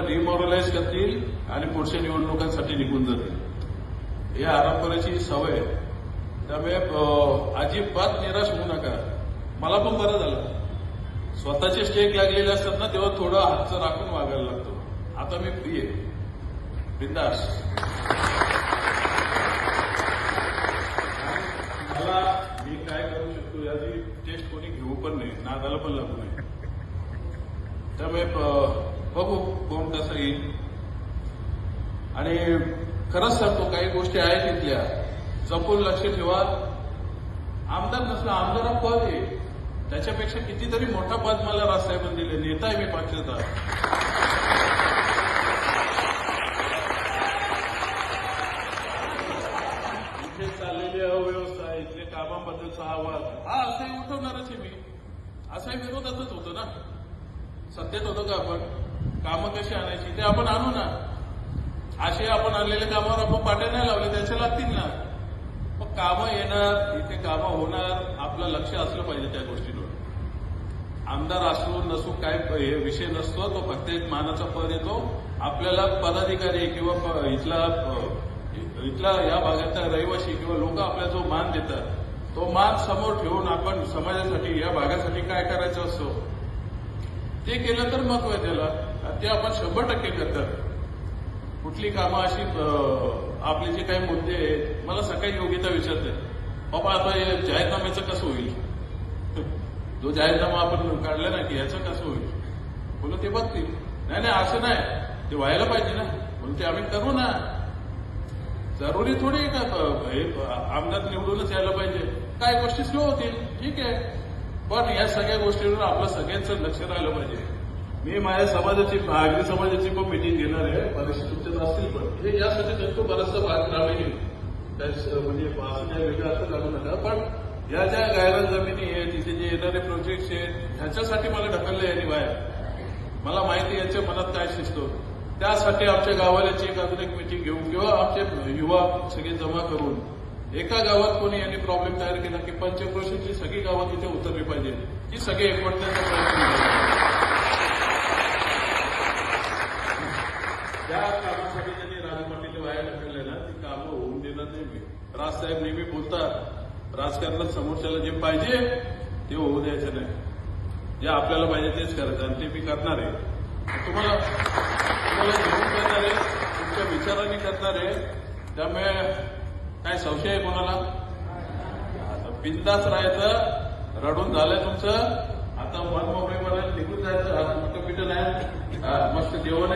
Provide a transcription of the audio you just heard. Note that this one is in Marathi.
डिमॉरलाइज करतील आणि पुढच्या निवडणुकांसाठी निघून जातील. या आरामपणाची सवय. आहे. त्यामुळे अजिबात निराश होऊ नका. मला पण बरं झालं. स्वतःचे स्टेक लागलेले असतात ना तेव्हा थोडं हातचं राखून वागायला लागतो. आता मी फ्री आहे. बिंदास. मला मी काय करू शकतो याची टेस्ट कोणी घेऊ पण नाही नादाला पण लागू नये. त्यामुळे बघू कोण कसं येईल. आणि खरंच सांगतो काही गोष्टी आहेत तिथल्या. जपून लक्ष ठेवा. आमदार नसलं आमदार पद आहे. त्याच्यापेक्षा कितीतरी मोठा पद मला राजसाहेबांनी दिले. नेता आहे मी पक्षाचा इथे चाललेली अव्यवस्था इथले कामाबद्दलचा आवाज. हा असंही उठवणारच आहे मी. असाही विरोधातच होतो ना. सत्तेत होतो का आपण? कामं कशी आणायची ते आपण आणू ना. असे आपण आणलेल्या कामावर आपण पाट्या नाही लावले त्याचे लागतील ना. मग कामं येणार इथे कामं होणार आपलं लक्ष असलं पाहिजे त्या गोष्टीवर. आमदार असू नसू काय हे विषय नसतो तो फक्त एक मानाचा पद येतो. आपल्याला पदाधिकारी किंवा प- इथला इथला या भागातला रहिवासी किंवा लोक आपला जो मान देतात तो मान समोर ठेवून आपण समाजासाठी या भागासाठी काय करायचं असतो ते केलं तर महत्त्व आहे त्याला. ते आपण शंभर टक्के करतात. कुठली कामं अशी आपले जे काही मुद्दे आहेत मला सकाळी योग्यता विचारते. बाबा आता हे जाहीरनाम्याचं कसं होईल? जो जाहीरनामा आपण काढला ना की याचं कसं होईल? बोलू ते बघतील. नाही नाही असं नाही. ते व्हायला पाहिजे ना. म्हणून ते आम्ही करू ना. जरुरी थोडी आहे का हे आमदार निवडूनच यायला पाहिजे. काय गोष्टी स्लो होतील? ठीक आहे. पण या सगळ्या गोष्टीवर आपलं सगळ्यांचं लक्ष राहिलं पाहिजे. मी माझ्या समाजाची आगरी समाजाची पण मिटिंग घेणार आहे. बरेचसे तुमच्यात असतील पण. हे यासाठी त्यांचं बराचसा भाग ग्रामीण म्हणजे असं काय वेगळं असं लागू नका पण या ज्या गायरान जमिनी आहे तिथे जे येणारे प्रोजेक्ट्स आहेत ह्याच्यासाठी मला ढकललं यांनी बाहेर. मला माहिती आहे मनात काय शिजतो त्यासाठी आमच्या गावाल्याची एक अजून एक मिटिंग घेऊन किंवा आमचे युवा सगळे जमा करून एका गावात कोणी यांनी प्रॉब्लेम तयार केला की पंचक्रोशीची सगळी गावात तिथे उतरली पाहिजे की सगळे एकवटण्याचा प्रयत्न करायचा. ज्या कामासाठी त्यांनी राजपाटीने बाहेर ढकलले ना ती कामं होऊन राजसाहेब नेहमी बोलतात राजकारणात समोरच्याला जे पाहिजे ते होऊ द्यायचं नाही. जे आपल्याला पाहिजे तेच करायचं आणि ते मी करणार आहे. तुम्हाला तुम्हाला घेऊन करणार आहे तुमच्या विचारांनी करणार आहे. त्यामुळे काय संशय आहे कोणाला? आता बिंदास राहायचं रडून झालंय तुमचं. आता मन मला निघून जायचं. हा नाही. मस्त जेवण आहे.